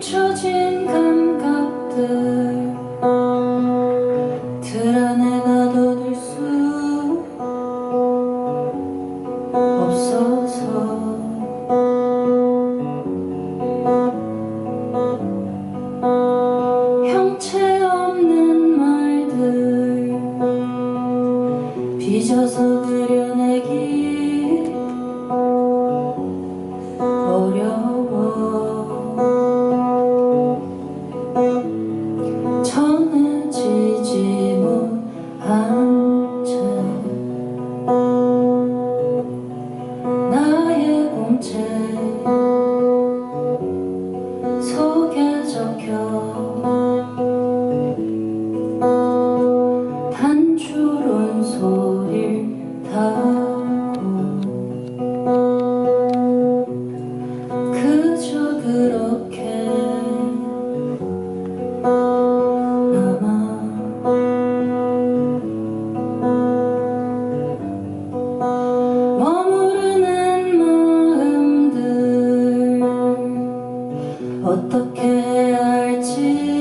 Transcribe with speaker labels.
Speaker 1: 처진 감각 들 드러내 놓은수없 어서 형체 없는 말들 빚어서 그려 어떻게 할지